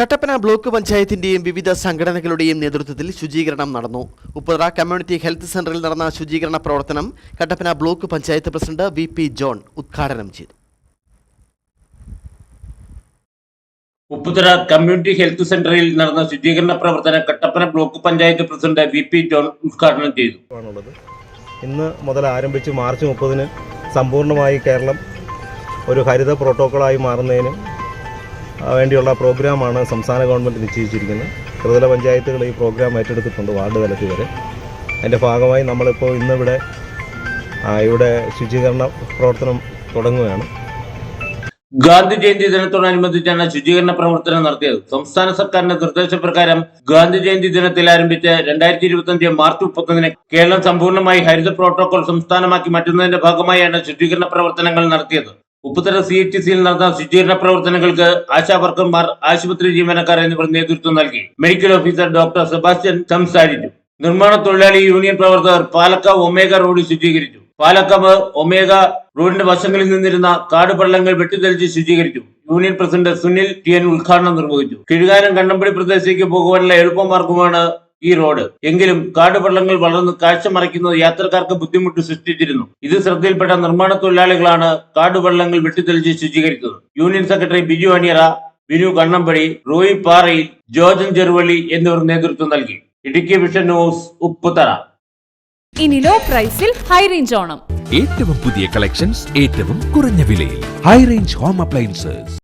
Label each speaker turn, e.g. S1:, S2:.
S1: Kattappana block പഞ്ചായത്തിന്റെയും വിവിധ സംഘടനകളുടെയും നേതൃത്വത്തിൽ ശുചീകരണം നടന്നു. ഉപ്പുതറ കമ്മ്യൂണിറ്റി ഹെൽത്ത് സെന്ററിൽ നടന്ന ശുചീകരണ പ്രവർത്തനം Kattappana block panchayat president V P John ഉദ്ഘാടനം ചെയ്തു.
S2: ഉപ്പുതറ കമ്മ്യൂണിറ്റി ഹെൽത്ത് സെന്ററിൽ നടന്ന ശുചീകരണ പ്രവർത്തനം Kattappana block panchayat president V P John ഉദ്ഘാടനം ചെയ്തു.
S3: ഇന്ന് മുതൽ ആരംഭിച്ച് മാർച്ച് മുപ്പതിന് സമ്പൂർണമായി കേരളം ഒരു ഹരിത പ്രോട്ടോക്കോളായി മാറുന്നതിന് വേണ്ടിയുള്ള പ്രോഗ്രാമാണ് സംസ്ഥാന ഗവൺമെന്റ് നിശ്ചയിച്ചിരിക്കുന്നത്. ത്രിതല പഞ്ചായത്തുകൾ ഈ പ്രോഗ്രാം ഏറ്റെടുത്തിട്ടുണ്ട് വാർഡ് തലത്തിൽ വരെ. അതിന്റെ ഭാഗമായി നമ്മളിപ്പോൾ ഇന്നിവിടെ ഇവിടെ ശുചീകരണ പ്രവർത്തനം തുടങ്ങുകയാണ്.
S2: ഗാന്ധി ജയന്തി ദിനത്തോടനുബന്ധിച്ചാണ് ശുചീകരണ പ്രവർത്തനം നടത്തിയത്. സംസ്ഥാന സർക്കാരിന്റെ നിർദ്ദേശപ്രകാരം ഗാന്ധി ജയന്തി ദിനത്തിൽ ആരംഭിച്ച രണ്ടായിരത്തി ഇരുപത്തി അഞ്ച് മാർച്ച് മുപ്പത്തൊന്നിന് കേരളം സമ്പൂർണമായി ഹരിത പ്രോട്ടോകോൾ സംസ്ഥാനമാക്കി മാറ്റുന്നതിന്റെ ഭാഗമായാണ് ശുചീകരണ പ്രവർത്തനങ്ങൾ നടത്തിയത്. ഉപ്പുതര സി എച്ച് സിയിൽ നടന്ന ശുചീകരണ പ്രവർത്തനങ്ങൾക്ക് ആശാ വർക്കർമാർ ആശുപത്രി ജീവനക്കാർ എന്നിവർ നേതൃത്വം നൽകി. മെഡിക്കൽ ഓഫീസർ ഡോക്ടർ സെബാസ്റ്റ്യൻ സംസാരിച്ചു. നിർമ്മാണ തൊഴിലാളി യൂണിയൻ പ്രവർത്തകർ പാലക്കാവ് ഒമേഗ റോഡ് ശുചീകരിച്ചു. പാലക്കാവ് ഒമേഗ റോഡിന്റെ വശങ്ങളിൽ നിന്നിരുന്ന കാട് പള്ളങ്ങൾ വെട്ടിത്തെളിച്ച് ശുചീകരിച്ചു. Union president Sunil T N ഉദ്ഘാടനം നിർവഹിച്ചു. കിഴുകാനം കണ്ണമ്പടി പ്രദേശത്തേക്ക് പോകുവാനുള്ള എളുപ്പമാർഗമാണ് ഈ റോഡ്. എങ്കിലും കാടുവെള്ളങ്ങൾ വളർന്ന് കാഴ്ച മറയ്ക്കുന്നത് യാത്രക്കാർക്ക് ബുദ്ധിമുട്ട് സൃഷ്ടിച്ചിരുന്നു. ഇത് ശ്രദ്ധയിൽപ്പെട്ട നിർമ്മാണ തൊഴിലാളികളാണ് കാടുവെള്ളങ്ങൾ വെട്ടിത്തെളിച്ച് ശുചീകരിച്ചത് യൂണിയൻ സെക്രട്ടറി ബിജു അണിയറ ബിനു കണ്ണമ്പടി റോയി പാറയിൽ ജോർജൻ ചെറുവള്ളി എന്നിവർ നേതൃത്വം നൽകി. Idukki vision news Upputhara.
S4: ഇനി ലോ പ്രൈസിൽ ഹൈ റേഞ്ച് ഓണം.
S5: ഏറ്റവും പുതിയ കളക്ഷൻസ് ഏറ്റവും കുറഞ്ഞ വിലയിൽ. High range home appliances